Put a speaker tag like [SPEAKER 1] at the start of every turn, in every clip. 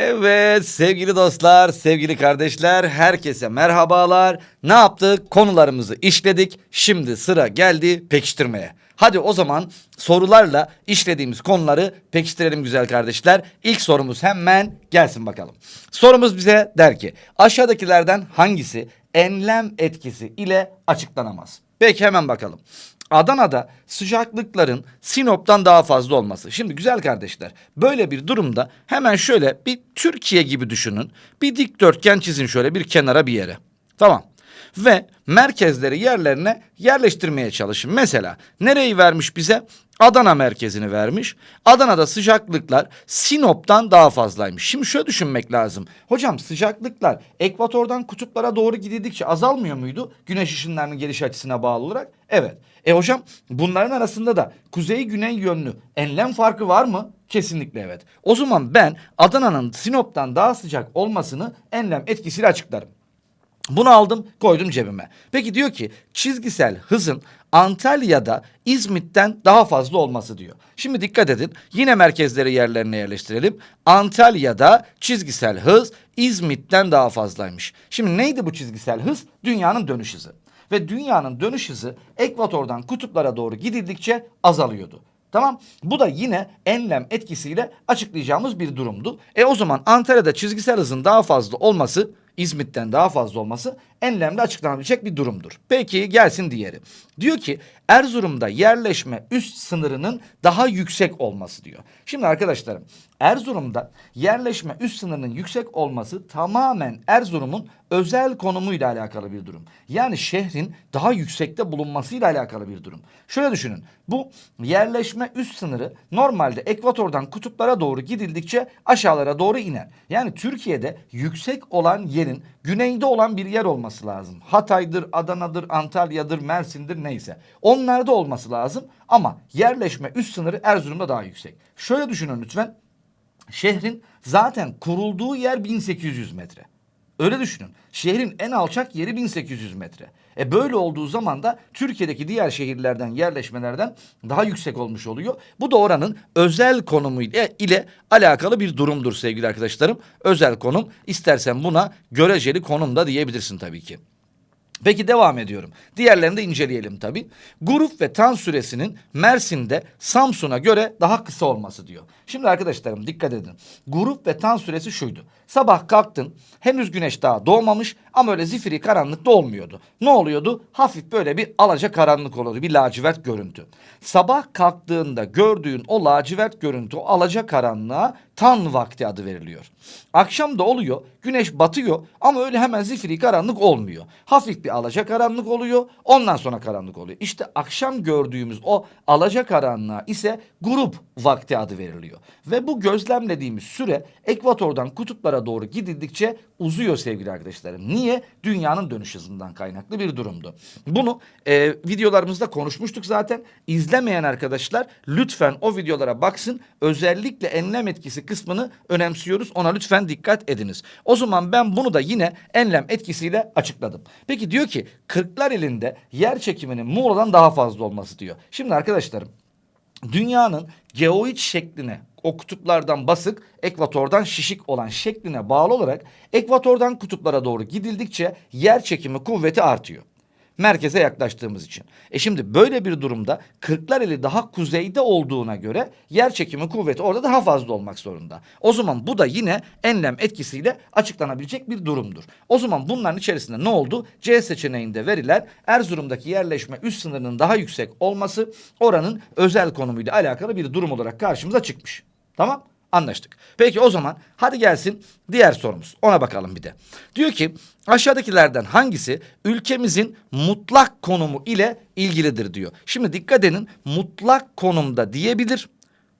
[SPEAKER 1] Evet sevgili dostlar, sevgili kardeşler, herkese merhabalar. Ne yaptık? Konularımızı işledik. Şimdi sıra geldi pekiştirmeye. Hadi o zaman sorularla işlediğimiz konuları pekiştirelim güzel kardeşler. İlk sorumuz hemen gelsin bakalım. Sorumuz bize der ki aşağıdakilerden hangisi enlem etkisi ile açıklanamaz? Peki hemen bakalım. Adana'da sıcaklıkların Sinop'tan daha fazla olması. Şimdi güzel kardeşler böyle bir durumda hemen şöyle bir Türkiye gibi düşünün. Bir dikdörtgen çizin şöyle bir kenara bir yere. Tamam. Ve merkezleri yerlerine yerleştirmeye çalışın. Mesela nereyi vermiş bize? Adana merkezini vermiş. Adana'da sıcaklıklar Sinop'tan daha fazlaymış. Şimdi şöyle düşünmek lazım. Hocam sıcaklıklar ekvatordan kutuplara doğru gidildikçe azalmıyor muydu? Güneş ışınlarının geliş açısına bağlı olarak. Evet. E hocam bunların arasında da kuzey güney yönlü enlem farkı var mı? Kesinlikle evet. O zaman ben Adana'nın Sinop'tan daha sıcak olmasını enlem etkisiyle açıklarım. Bunu aldım koydum cebime. Peki diyor ki çizgisel hızın Antalya'da İzmit'ten daha fazla olması diyor. Şimdi dikkat edin yine merkezleri yerlerine yerleştirelim. Antalya'da çizgisel hız İzmit'ten daha fazlaymış. Şimdi neydi bu çizgisel hız? Dünyanın dönüş hızı. Ve dünyanın dönüş hızı ekvatordan kutuplara doğru gidildikçe azalıyordu. Tamam. Bu da yine enlem etkisiyle açıklayacağımız bir durumdu. E o zaman Antalya'da çizgisel hızın daha fazla olması İzmit'ten daha fazla olması enlemle açıklanabilecek bir durumdur. Peki gelsin diğeri. Diyor ki Erzurum'da yerleşme üst sınırının daha yüksek olması diyor. Şimdi arkadaşlarım Erzurum'da yerleşme üst sınırının yüksek olması tamamen Erzurum'un özel konumuyla alakalı bir durum. Yani şehrin daha yüksekte bulunmasıyla alakalı bir durum. Şöyle düşünün. Bu yerleşme üst sınırı normalde ekvatordan kutuplara doğru gidildikçe aşağılara doğru iner. Yani Türkiye'de yüksek olan yerin güneyde olan bir yer olması lazım. Hatay'dır, Adana'dır, Antalya'dır, Mersin'dir neyse. Onlarda olması lazım ama yerleşme üst sınırı Erzurum'da daha yüksek. Şöyle düşünün lütfen. Şehrin zaten kurulduğu yer 1800 metre. Öyle düşünün. Şehrin en alçak yeri 1800 metre. E böyle olduğu zaman da Türkiye'deki diğer şehirlerden, yerleşmelerden daha yüksek olmuş oluyor. Bu da oranın özel konumu ile, ile alakalı bir durumdur sevgili arkadaşlarım. Özel konum istersen buna göreceli konum da diyebilirsin tabii ki. Peki devam ediyorum. Diğerlerini de inceleyelim tabii. Grup ve tan süresinin Mersin'de Samsun'a göre daha kısa olması diyor. Şimdi arkadaşlarım dikkat edin. Grup ve tan süresi şuydu. Sabah kalktın henüz güneş daha doğmamış ama öyle zifiri karanlıkta olmuyordu. Ne oluyordu? Hafif böyle bir alaca karanlık oluyordu. Bir lacivert görüntü. Sabah kalktığında gördüğün o lacivert görüntü o alaca karanlığa tan vakti adı veriliyor. Akşam da oluyor. Güneş batıyor ama öyle hemen zifiri karanlık olmuyor. Hafif bir alaca karanlık oluyor. Ondan sonra karanlık oluyor. İşte akşam gördüğümüz o alaca karanlığa ise grup vakti adı veriliyor. Ve bu gözlemlediğimiz süre ekvatordan kutuplara doğru gidildikçe uzuyor sevgili arkadaşlarım. Niye? Dünyanın dönüş hızından kaynaklı bir durumdu. Bunu e, videolarımızda konuşmuştuk zaten. İzlemeyen arkadaşlar lütfen o videolara baksın. Özellikle enlem etkisi kısmını önemsiyoruz. Ona lütfen dikkat ediniz. O zaman ben bunu da yine enlem etkisiyle açıkladım. Peki diyor ki kırklar elinde yer çekiminin Muğla'dan daha fazla olması diyor. Şimdi arkadaşlarım dünyanın geoid şekline o kutuplardan basık, ekvatordan şişik olan şekline bağlı olarak ekvatordan kutuplara doğru gidildikçe yer çekimi kuvveti artıyor. Merkeze yaklaştığımız için. E şimdi böyle bir durumda Kırklareli daha kuzeyde olduğuna göre yer çekimi kuvveti orada daha fazla olmak zorunda. O zaman bu da yine enlem etkisiyle açıklanabilecek bir durumdur. O zaman bunların içerisinde ne oldu? C seçeneğinde verilen Erzurum'daki yerleşme üst sınırının daha yüksek olması oranın özel konumuyla alakalı bir durum olarak karşımıza çıkmış. Tamam? Anlaştık. Peki o zaman hadi gelsin diğer sorumuz. Ona bakalım bir de. Diyor ki aşağıdakilerden hangisi ülkemizin mutlak konumu ile ilgilidir diyor. Şimdi dikkat edin mutlak konumda diyebilir.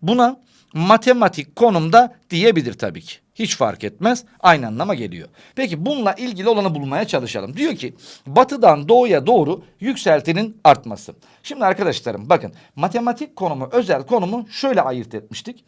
[SPEAKER 1] Buna matematik konumda diyebilir tabii ki. Hiç fark etmez. Aynı anlama geliyor. Peki bununla ilgili olanı bulmaya çalışalım. Diyor ki batıdan doğuya doğru yükseltinin artması. Şimdi arkadaşlarım bakın matematik konumu özel konumu şöyle ayırt etmiştik.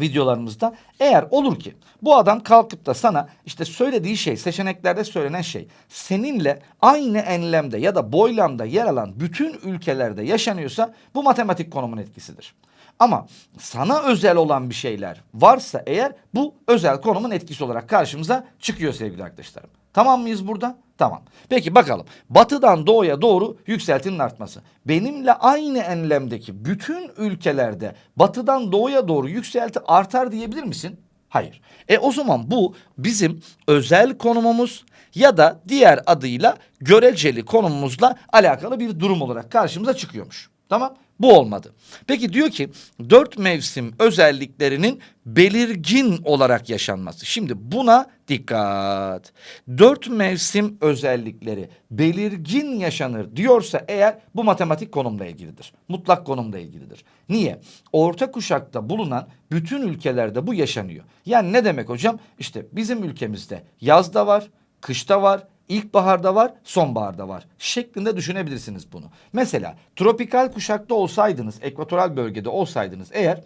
[SPEAKER 1] Videolarımızda eğer olur ki bu adam kalkıp da sana işte söylediği şey seçeneklerde söylenen şey seninle aynı enlemde ya da boylamda yer alan bütün ülkelerde yaşanıyorsa bu matematik konumun etkisidir. Ama sana özel olan bir şeyler varsa eğer bu özel konumun etkisi olarak karşımıza çıkıyor sevgili arkadaşlarım. Tamam mıyız burada? Tamam. Peki bakalım. Batıdan doğuya doğru yükseltinin artması. Benimle aynı enlemdeki bütün ülkelerde batıdan doğuya doğru yükselti artar diyebilir misin? Hayır. E o zaman bu bizim özel konumumuz ya da diğer adıyla göreceli konumumuzla alakalı bir durum olarak karşımıza çıkıyormuş. Tamam? Bu olmadı. Peki diyor ki dört mevsim özelliklerinin belirgin olarak yaşanması. Şimdi buna dikkat. Dört mevsim özellikleri belirgin yaşanır diyorsa eğer bu matematik konumla ilgilidir. Mutlak konumla ilgilidir. Niye? Orta kuşakta bulunan bütün ülkelerde bu yaşanıyor. Yani ne demek hocam? İşte bizim ülkemizde yazda var, kışta var, İlkbaharda var, sonbaharda var şeklinde düşünebilirsiniz bunu. Mesela tropikal kuşakta olsaydınız, ekvatoral bölgede olsaydınız eğer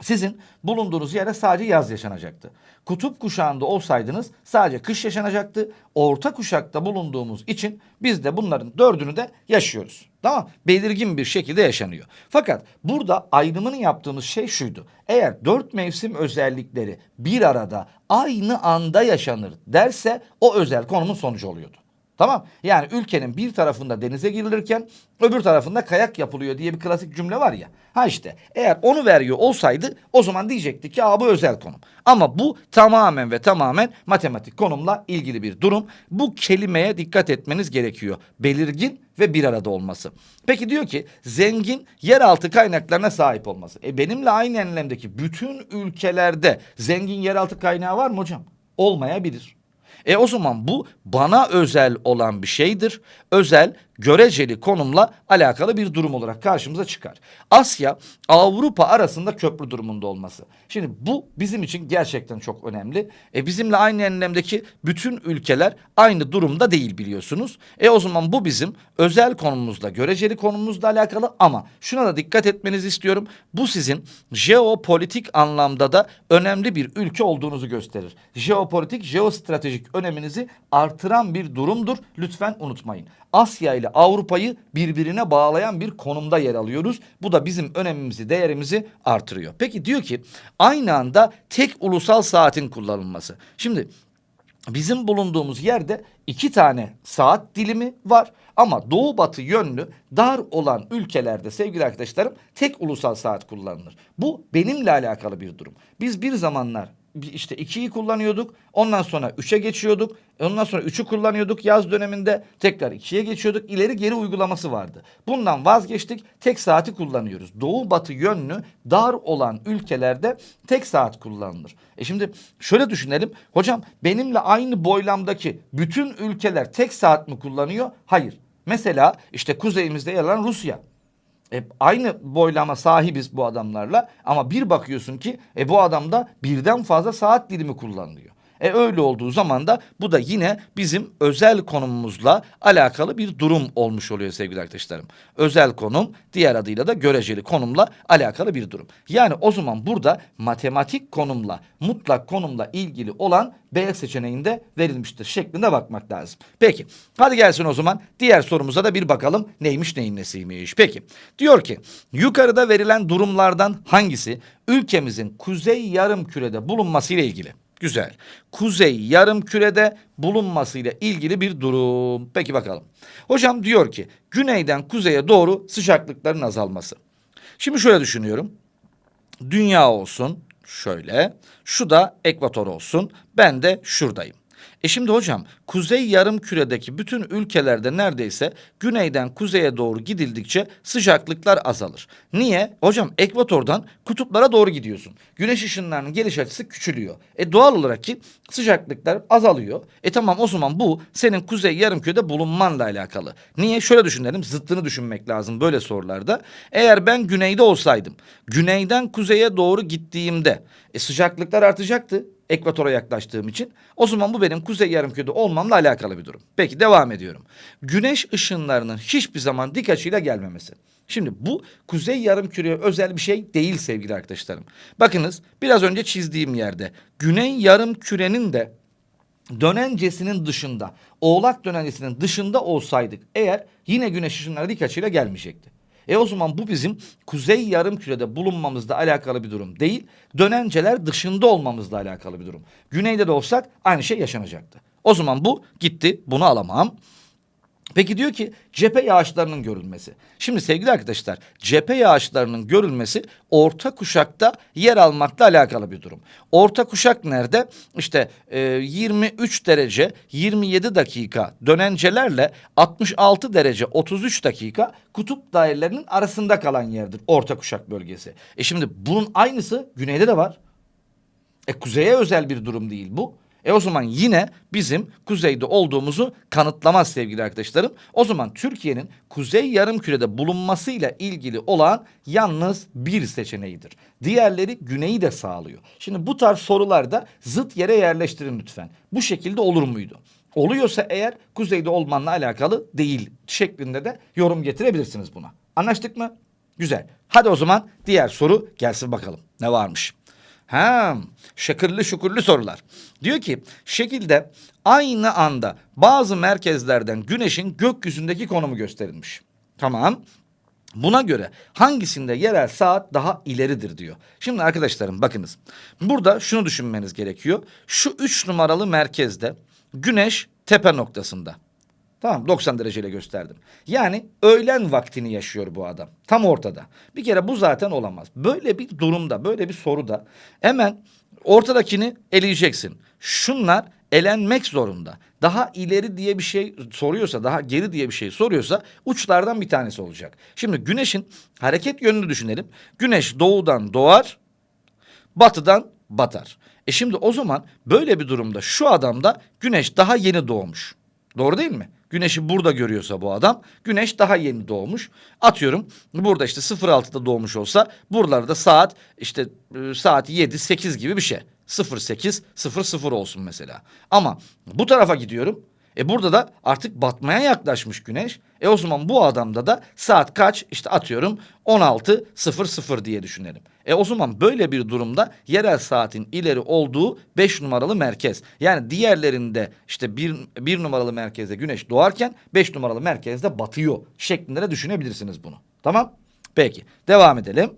[SPEAKER 1] sizin bulunduğunuz yere sadece yaz yaşanacaktı. Kutup kuşağında olsaydınız sadece kış yaşanacaktı. Orta kuşakta bulunduğumuz için biz de bunların dördünü de yaşıyoruz. Tamam Belirgin bir şekilde yaşanıyor. Fakat burada ayrımını yaptığımız şey şuydu. Eğer dört mevsim özellikleri bir arada aynı anda yaşanır derse o özel konumun sonucu oluyordu. Tamam. Yani ülkenin bir tarafında denize girilirken öbür tarafında kayak yapılıyor diye bir klasik cümle var ya. Ha işte eğer onu veriyor olsaydı o zaman diyecekti ki bu özel konum. Ama bu tamamen ve tamamen matematik konumla ilgili bir durum. Bu kelimeye dikkat etmeniz gerekiyor. Belirgin ve bir arada olması. Peki diyor ki zengin yeraltı kaynaklarına sahip olması. E benimle aynı enlemdeki bütün ülkelerde zengin yeraltı kaynağı var mı hocam? Olmayabilir. E o zaman bu bana özel olan bir şeydir. Özel, göreceli konumla alakalı bir durum olarak karşımıza çıkar. Asya, Avrupa arasında köprü durumunda olması. Şimdi bu bizim için gerçekten çok önemli. E bizimle aynı enlemdeki bütün ülkeler aynı durumda değil biliyorsunuz. E o zaman bu bizim özel konumuzla, göreceli konumuzla alakalı ama şuna da dikkat etmenizi istiyorum. Bu sizin jeopolitik anlamda da önemli bir ülke olduğunuzu gösterir. Jeopolitik, jeostratejik öneminizi artıran bir durumdur. Lütfen unutmayın. Asya ile Avrupa'yı birbirine bağlayan bir konumda yer alıyoruz. Bu da bizim önemimizi, değerimizi artırıyor. Peki diyor ki aynı anda tek ulusal saatin kullanılması. Şimdi Bizim bulunduğumuz yerde iki tane saat dilimi var ama doğu batı yönlü dar olan ülkelerde sevgili arkadaşlarım tek ulusal saat kullanılır. Bu benimle alakalı bir durum. Biz bir zamanlar işte ikiyi kullanıyorduk. Ondan sonra üçe geçiyorduk. Ondan sonra üçü kullanıyorduk yaz döneminde. Tekrar ikiye geçiyorduk. İleri geri uygulaması vardı. Bundan vazgeçtik. Tek saati kullanıyoruz. Doğu batı yönlü dar olan ülkelerde tek saat kullanılır. E şimdi şöyle düşünelim. Hocam benimle aynı boylamdaki bütün ülkeler tek saat mi kullanıyor? Hayır. Mesela işte kuzeyimizde yer alan Rusya. E, aynı boylama sahibiz bu adamlarla ama bir bakıyorsun ki e, bu adamda birden fazla saat dilimi kullanılıyor. E öyle olduğu zaman da bu da yine bizim özel konumumuzla alakalı bir durum olmuş oluyor sevgili arkadaşlarım. Özel konum diğer adıyla da göreceli konumla alakalı bir durum. Yani o zaman burada matematik konumla mutlak konumla ilgili olan B seçeneğinde verilmiştir şeklinde bakmak lazım. Peki hadi gelsin o zaman diğer sorumuza da bir bakalım neymiş neyin nesiymiş. Peki diyor ki yukarıda verilen durumlardan hangisi ülkemizin kuzey yarım kürede bulunması ile ilgili? Güzel. Kuzey yarım kürede bulunmasıyla ilgili bir durum. Peki bakalım. Hocam diyor ki güneyden kuzeye doğru sıcaklıkların azalması. Şimdi şöyle düşünüyorum. Dünya olsun şöyle. Şu da ekvator olsun. Ben de şuradayım. E şimdi hocam kuzey yarım küredeki bütün ülkelerde neredeyse güneyden kuzeye doğru gidildikçe sıcaklıklar azalır. Niye? Hocam ekvatordan kutuplara doğru gidiyorsun. Güneş ışınlarının geliş açısı küçülüyor. E doğal olarak ki sıcaklıklar azalıyor. E tamam o zaman bu senin kuzey yarım kürede bulunmanla alakalı. Niye? Şöyle düşünelim zıttını düşünmek lazım böyle sorularda. Eğer ben güneyde olsaydım güneyden kuzeye doğru gittiğimde e sıcaklıklar artacaktı ekvatora yaklaştığım için. O zaman bu benim kuzey yarımkürede olmamla alakalı bir durum. Peki devam ediyorum. Güneş ışınlarının hiçbir zaman dik açıyla gelmemesi. Şimdi bu kuzey yarımküreye özel bir şey değil sevgili arkadaşlarım. Bakınız biraz önce çizdiğim yerde güney yarımkürenin de dönencesinin dışında, oğlak dönencesinin dışında olsaydık eğer yine güneş ışınları dik açıyla gelmeyecekti. E o zaman bu bizim kuzey yarımkürede bulunmamızla alakalı bir durum değil, dönenceler dışında olmamızla alakalı bir durum. Güneyde de olsak aynı şey yaşanacaktı. O zaman bu gitti, bunu alamam. Peki diyor ki cephe yağışlarının görülmesi. Şimdi sevgili arkadaşlar cephe yağışlarının görülmesi orta kuşakta yer almakla alakalı bir durum. Orta kuşak nerede? İşte e, 23 derece 27 dakika dönencelerle 66 derece 33 dakika kutup dairelerinin arasında kalan yerdir orta kuşak bölgesi. E şimdi bunun aynısı güneyde de var. E kuzeye özel bir durum değil bu. E o zaman yine bizim kuzeyde olduğumuzu kanıtlamaz sevgili arkadaşlarım. O zaman Türkiye'nin kuzey yarımkürede bulunmasıyla ilgili olan yalnız bir seçeneğidir. Diğerleri güneyi de sağlıyor. Şimdi bu tarz sorularda zıt yere yerleştirin lütfen. Bu şekilde olur muydu? Oluyorsa eğer kuzeyde olmanla alakalı değil şeklinde de yorum getirebilirsiniz buna. Anlaştık mı? Güzel. Hadi o zaman diğer soru gelsin bakalım. Ne varmış? Ha, şakırlı şukurlu sorular. Diyor ki şekilde aynı anda bazı merkezlerden güneşin gökyüzündeki konumu gösterilmiş. Tamam. Buna göre hangisinde yerel saat daha ileridir diyor. Şimdi arkadaşlarım bakınız. Burada şunu düşünmeniz gerekiyor. Şu üç numaralı merkezde güneş tepe noktasında. Tamam 90 dereceyle gösterdim. Yani öğlen vaktini yaşıyor bu adam. Tam ortada. Bir kere bu zaten olamaz. Böyle bir durumda, böyle bir soruda hemen ortadakini eleyeceksin. Şunlar elenmek zorunda. Daha ileri diye bir şey soruyorsa, daha geri diye bir şey soruyorsa uçlardan bir tanesi olacak. Şimdi güneşin hareket yönünü düşünelim. Güneş doğudan doğar, batıdan batar. E şimdi o zaman böyle bir durumda şu adamda güneş daha yeni doğmuş. Doğru değil mi? Güneşi burada görüyorsa bu adam güneş daha yeni doğmuş. Atıyorum burada işte 06'da doğmuş olsa buralarda saat işte e, saat 7 8 gibi bir şey. 08 00 olsun mesela. Ama bu tarafa gidiyorum. E burada da artık batmaya yaklaşmış güneş. E o zaman bu adamda da saat kaç? İşte atıyorum 16.00 diye düşünelim. E o zaman böyle bir durumda yerel saatin ileri olduğu 5 numaralı merkez. Yani diğerlerinde işte bir, bir numaralı merkezde güneş doğarken 5 numaralı merkezde batıyor şeklinde de düşünebilirsiniz bunu. Tamam? Peki devam edelim.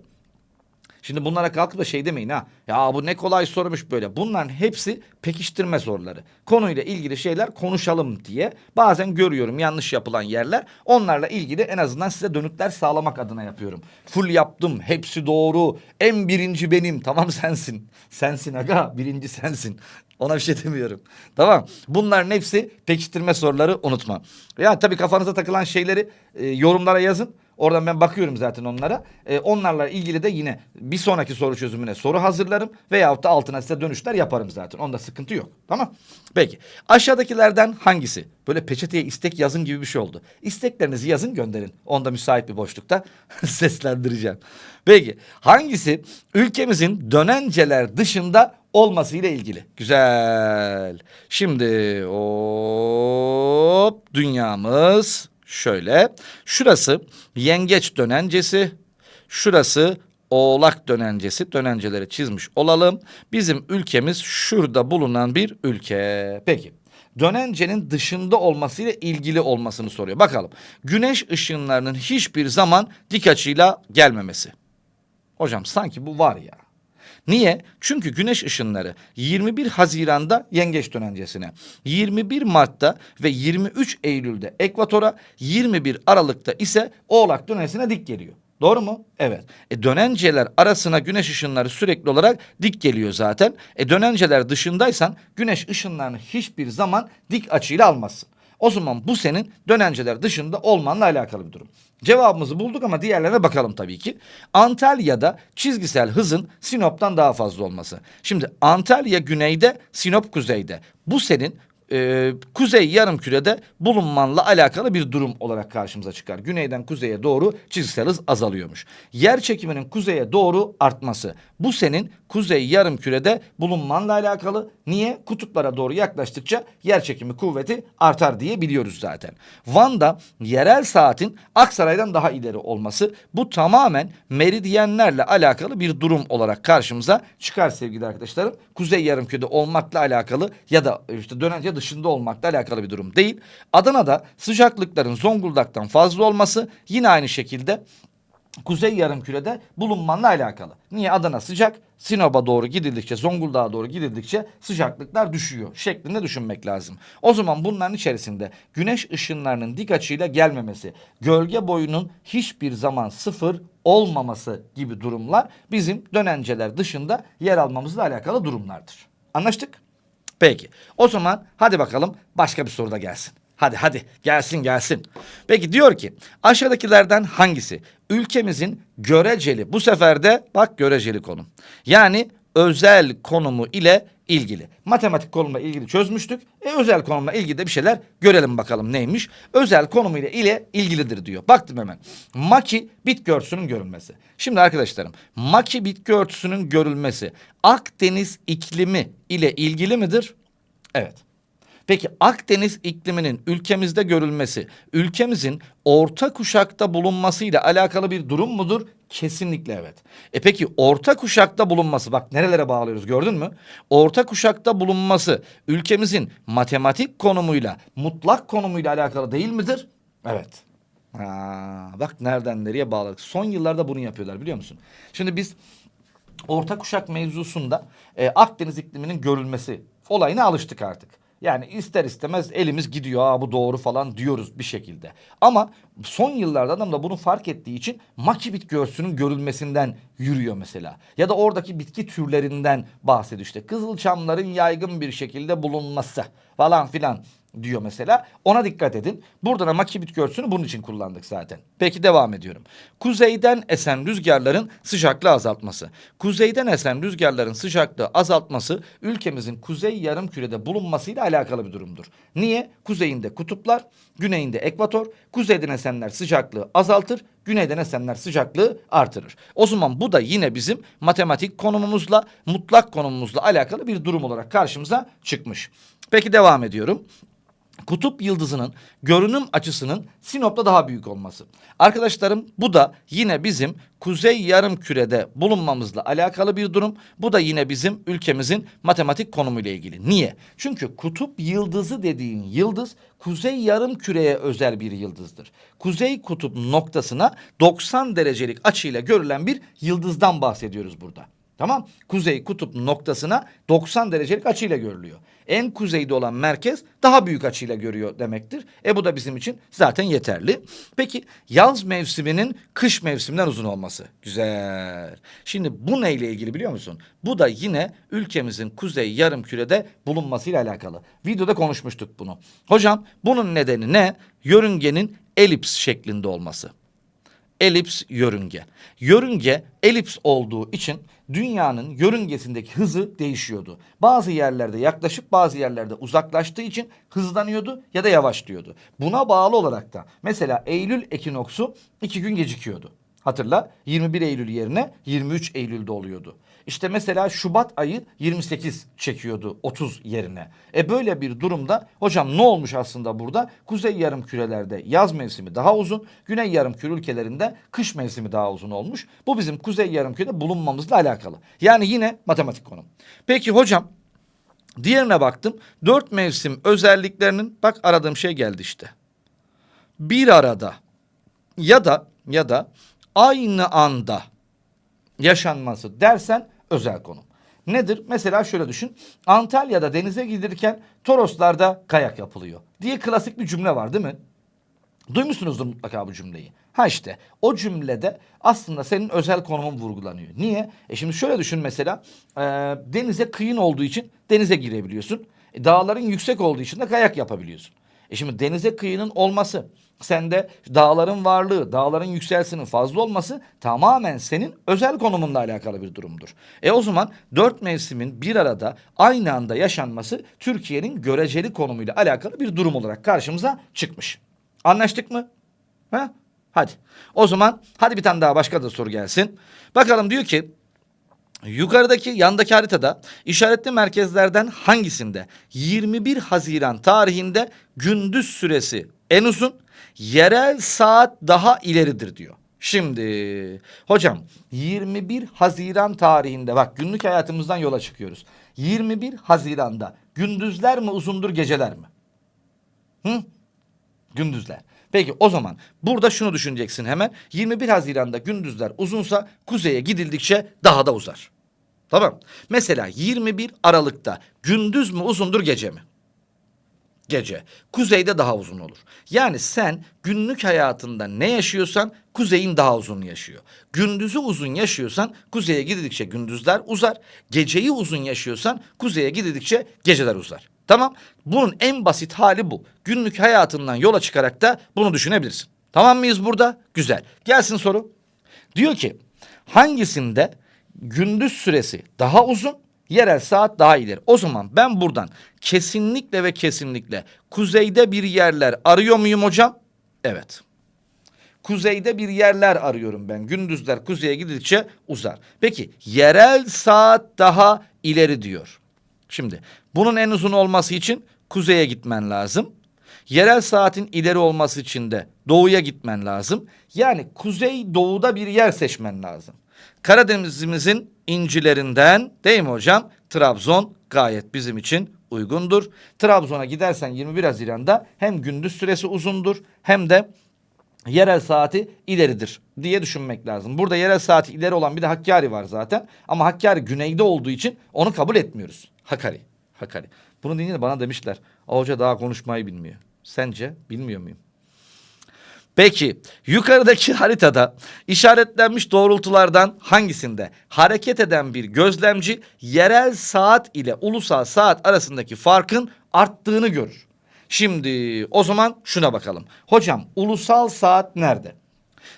[SPEAKER 1] Şimdi bunlara kalkıp da şey demeyin ha. Ya bu ne kolay sormuş böyle. Bunların hepsi pekiştirme soruları. Konuyla ilgili şeyler konuşalım diye. Bazen görüyorum yanlış yapılan yerler. Onlarla ilgili en azından size dönütler sağlamak adına yapıyorum. Full yaptım. Hepsi doğru. En birinci benim. Tamam sensin. Sensin aga. Birinci sensin. Ona bir şey demiyorum. Tamam. Bunların hepsi pekiştirme soruları unutma. Ya tabii kafanıza takılan şeyleri e, yorumlara yazın. Oradan ben bakıyorum zaten onlara. Ee, onlarla ilgili de yine bir sonraki soru çözümüne soru hazırlarım. Veyahut da altına size dönüşler yaparım zaten. Onda sıkıntı yok. Tamam. Peki. Aşağıdakilerden hangisi? Böyle peçeteye istek yazın gibi bir şey oldu. İsteklerinizi yazın gönderin. Onda müsait bir boşlukta seslendireceğim. Peki. Hangisi ülkemizin dönenceler dışında olması ile ilgili? Güzel. Şimdi hop dünyamız şöyle. Şurası yengeç dönencesi. Şurası oğlak dönencesi. Dönenceleri çizmiş olalım. Bizim ülkemiz şurada bulunan bir ülke. Peki. Dönencenin dışında olmasıyla ilgili olmasını soruyor. Bakalım. Güneş ışınlarının hiçbir zaman dik açıyla gelmemesi. Hocam sanki bu var ya. Niye? Çünkü güneş ışınları 21 Haziran'da yengeç dönencesine, 21 Mart'ta ve 23 Eylül'de ekvatora, 21 Aralık'ta ise oğlak dönencesine dik geliyor. Doğru mu? Evet. E dönenceler arasına güneş ışınları sürekli olarak dik geliyor zaten. E dönenceler dışındaysan güneş ışınlarını hiçbir zaman dik açıyla almazsın. O zaman bu senin dönenceler dışında olmanla alakalı bir durum. Cevabımızı bulduk ama diğerlerine bakalım tabii ki. Antalya'da çizgisel hızın Sinop'tan daha fazla olması. Şimdi Antalya güneyde, Sinop kuzeyde. Bu senin e, kuzey yarımkürede bulunmanla alakalı bir durum olarak karşımıza çıkar. Güneyden kuzeye doğru çizgisel hız azalıyormuş. Yer çekiminin kuzeye doğru artması. Bu senin kuzey yarımkürede bulunmanla alakalı. Niye? Kutuplara doğru yaklaştıkça yer çekimi kuvveti artar diye biliyoruz zaten. Van'da yerel saatin Aksaray'dan daha ileri olması bu tamamen meridyenlerle alakalı bir durum olarak karşımıza çıkar sevgili arkadaşlarım. Kuzey yarımkürede olmakla alakalı ya da işte dönence dışında olmakla alakalı bir durum değil. Adana'da sıcaklıkların Zonguldak'tan fazla olması yine aynı şekilde Kuzey yarımkürede bulunmanla alakalı. Niye Adana sıcak? Sinop'a doğru gidildikçe, Zonguldak'a doğru gidildikçe sıcaklıklar düşüyor şeklinde düşünmek lazım. O zaman bunların içerisinde güneş ışınlarının dik açıyla gelmemesi, gölge boyunun hiçbir zaman sıfır olmaması gibi durumlar bizim dönenceler dışında yer almamızla alakalı durumlardır. Anlaştık? Peki. O zaman hadi bakalım başka bir soru da gelsin. Hadi hadi gelsin gelsin. Peki diyor ki aşağıdakilerden hangisi ülkemizin göreceli bu sefer de bak göreceli konum. Yani özel konumu ile ilgili. Matematik konumla ilgili çözmüştük. E özel konumla ilgili de bir şeyler görelim bakalım neymiş. Özel konumu ile ile ilgilidir diyor. Baktım hemen. Maki bitki örtüsünün görülmesi. Şimdi arkadaşlarım maki bitki örtüsünün görülmesi Akdeniz iklimi ile ilgili midir? Evet. Peki Akdeniz ikliminin ülkemizde görülmesi, ülkemizin orta kuşakta bulunmasıyla alakalı bir durum mudur? Kesinlikle evet. E peki orta kuşakta bulunması bak nerelere bağlıyoruz gördün mü? Orta kuşakta bulunması ülkemizin matematik konumuyla, mutlak konumuyla alakalı değil midir? Evet. Ha, bak nereden nereye bağladık. Son yıllarda bunu yapıyorlar biliyor musun? Şimdi biz orta kuşak mevzusunda e, Akdeniz ikliminin görülmesi olayına alıştık artık. Yani ister istemez elimiz gidiyor Aa, bu doğru falan diyoruz bir şekilde. Ama son yıllarda adam da bunu fark ettiği için maki bitki örtüsünün görülmesinden yürüyor mesela. Ya da oradaki bitki türlerinden bahsediyor işte. Kızılçamların yaygın bir şekilde bulunması falan filan diyor mesela. Ona dikkat edin. Burada da maki bitki örtüsünü bunun için kullandık zaten. Peki devam ediyorum. Kuzeyden esen rüzgarların sıcaklığı azaltması. Kuzeyden esen rüzgarların sıcaklığı azaltması ülkemizin kuzey yarım kürede bulunmasıyla alakalı bir durumdur. Niye? Kuzeyinde kutuplar, güneyinde ekvator. Kuzeyden esenler sıcaklığı azaltır, güneyden esenler sıcaklığı artırır. O zaman bu da yine bizim matematik konumumuzla, mutlak konumumuzla alakalı bir durum olarak karşımıza çıkmış. Peki devam ediyorum kutup yıldızının görünüm açısının Sinop'ta daha büyük olması. Arkadaşlarım bu da yine bizim kuzey yarım kürede bulunmamızla alakalı bir durum. Bu da yine bizim ülkemizin matematik konumuyla ilgili. Niye? Çünkü kutup yıldızı dediğin yıldız kuzey yarım küreye özel bir yıldızdır. Kuzey kutup noktasına 90 derecelik açıyla görülen bir yıldızdan bahsediyoruz burada. Tamam. Kuzey kutup noktasına 90 derecelik açıyla görülüyor. En kuzeyde olan merkez daha büyük açıyla görüyor demektir. E bu da bizim için zaten yeterli. Peki yaz mevsiminin kış mevsiminden uzun olması. Güzel. Şimdi bu neyle ilgili biliyor musun? Bu da yine ülkemizin kuzey yarım kürede bulunmasıyla alakalı. Videoda konuşmuştuk bunu. Hocam bunun nedeni ne? Yörüngenin elips şeklinde olması elips yörünge. Yörünge elips olduğu için dünyanın yörüngesindeki hızı değişiyordu. Bazı yerlerde yaklaşıp bazı yerlerde uzaklaştığı için hızlanıyordu ya da yavaşlıyordu. Buna bağlı olarak da mesela Eylül ekinoksu iki gün gecikiyordu. Hatırla 21 Eylül yerine 23 Eylül'de oluyordu. İşte mesela Şubat ayı 28 çekiyordu 30 yerine. E böyle bir durumda hocam ne olmuş aslında burada? Kuzey yarım kürelerde yaz mevsimi daha uzun, güney yarım küre ülkelerinde kış mevsimi daha uzun olmuş. Bu bizim kuzey yarım kürede bulunmamızla alakalı. Yani yine matematik konum. Peki hocam diğerine baktım. Dört mevsim özelliklerinin bak aradığım şey geldi işte. Bir arada ya da ya da aynı anda yaşanması dersen özel konum. Nedir? Mesela şöyle düşün. Antalya'da denize giderken Toroslar'da kayak yapılıyor diye klasik bir cümle var değil mi? Duymuşsunuzdur mutlaka bu cümleyi. Ha işte o cümlede aslında senin özel konumun vurgulanıyor. Niye? E şimdi şöyle düşün mesela e, denize kıyın olduğu için denize girebiliyorsun. E, dağların yüksek olduğu için de kayak yapabiliyorsun. E şimdi denize kıyının olması, sende dağların varlığı, dağların yükselsinin fazla olması tamamen senin özel konumunla alakalı bir durumdur. E o zaman dört mevsimin bir arada aynı anda yaşanması Türkiye'nin göreceli konumuyla alakalı bir durum olarak karşımıza çıkmış. Anlaştık mı? Ha? Hadi. O zaman hadi bir tane daha başka da soru gelsin. Bakalım diyor ki Yukarıdaki yandaki haritada işaretli merkezlerden hangisinde 21 Haziran tarihinde gündüz süresi en uzun, yerel saat daha ileridir diyor. Şimdi hocam 21 Haziran tarihinde bak günlük hayatımızdan yola çıkıyoruz. 21 Haziran'da gündüzler mi uzundur geceler mi? Hı? Gündüzler. Peki o zaman burada şunu düşüneceksin hemen. 21 Haziran'da gündüzler uzunsa kuzeye gidildikçe daha da uzar. Tamam. Mesela 21 Aralık'ta gündüz mü uzundur gece mi? Gece. Kuzeyde daha uzun olur. Yani sen günlük hayatında ne yaşıyorsan kuzeyin daha uzun yaşıyor. Gündüzü uzun yaşıyorsan kuzeye gidildikçe gündüzler uzar. Geceyi uzun yaşıyorsan kuzeye gidildikçe geceler uzar. Tamam. Bunun en basit hali bu. Günlük hayatından yola çıkarak da bunu düşünebilirsin. Tamam mıyız burada? Güzel. Gelsin soru. Diyor ki hangisinde gündüz süresi daha uzun, yerel saat daha ileri. O zaman ben buradan kesinlikle ve kesinlikle kuzeyde bir yerler arıyor muyum hocam? Evet. Kuzeyde bir yerler arıyorum ben. Gündüzler kuzeye gidildikçe uzar. Peki yerel saat daha ileri diyor. Şimdi bunun en uzun olması için kuzeye gitmen lazım. Yerel saatin ileri olması için de doğuya gitmen lazım. Yani kuzey doğuda bir yer seçmen lazım. Karadenizimizin incilerinden değil mi hocam? Trabzon gayet bizim için uygundur. Trabzon'a gidersen 21 Haziran'da hem gündüz süresi uzundur hem de yerel saati ileridir diye düşünmek lazım. Burada yerel saati ileri olan bir de Hakkari var zaten. Ama Hakkari güneyde olduğu için onu kabul etmiyoruz. Hakkari. Hakkari. Bunu deyince bana demişler. "Aa, Hoca daha konuşmayı bilmiyor. Sence bilmiyor muyum? Peki yukarıdaki haritada işaretlenmiş doğrultulardan hangisinde hareket eden bir gözlemci yerel saat ile ulusal saat arasındaki farkın arttığını görür? Şimdi o zaman şuna bakalım. Hocam ulusal saat nerede?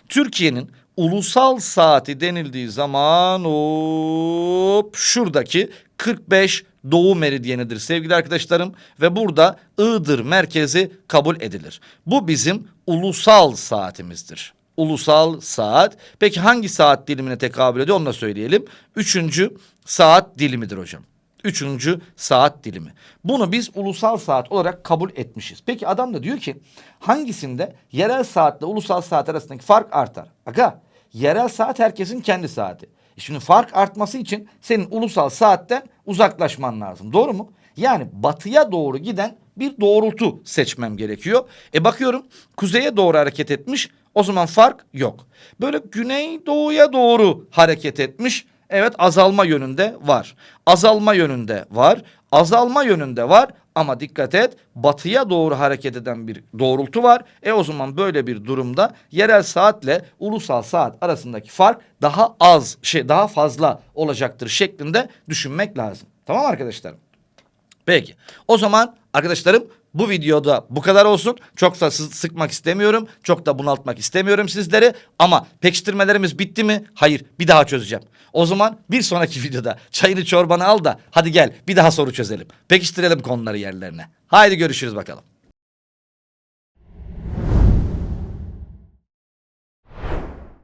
[SPEAKER 1] Türkiye'nin ulusal saati denildiği zaman hop şuradaki 45 doğu meridyenidir sevgili arkadaşlarım ve burada Iğdır merkezi kabul edilir. Bu bizim ulusal saatimizdir. Ulusal saat. Peki hangi saat dilimine tekabül ediyor onu da söyleyelim. Üçüncü saat dilimidir hocam. Üçüncü saat dilimi. Bunu biz ulusal saat olarak kabul etmişiz. Peki adam da diyor ki hangisinde yerel saatle ulusal saat arasındaki fark artar? Aga yerel saat herkesin kendi saati. E Şimdi fark artması için senin ulusal saatten uzaklaşman lazım. Doğru mu? Yani batıya doğru giden bir doğrultu seçmem gerekiyor. E bakıyorum kuzeye doğru hareket etmiş. O zaman fark yok. Böyle güney doğuya doğru hareket etmiş. Evet azalma yönünde var. Azalma yönünde var. Azalma yönünde var ama dikkat et batıya doğru hareket eden bir doğrultu var. E o zaman böyle bir durumda yerel saatle ulusal saat arasındaki fark daha az şey daha fazla olacaktır şeklinde düşünmek lazım. Tamam arkadaşlar? Peki. O zaman arkadaşlarım bu videoda bu kadar olsun. Çok da sı- sıkmak istemiyorum. Çok da bunaltmak istemiyorum sizleri. Ama pekiştirmelerimiz bitti mi? Hayır. Bir daha çözeceğim. O zaman bir sonraki videoda çayını çorbanı al da hadi gel bir daha soru çözelim. Pekiştirelim konuları yerlerine. Haydi görüşürüz bakalım.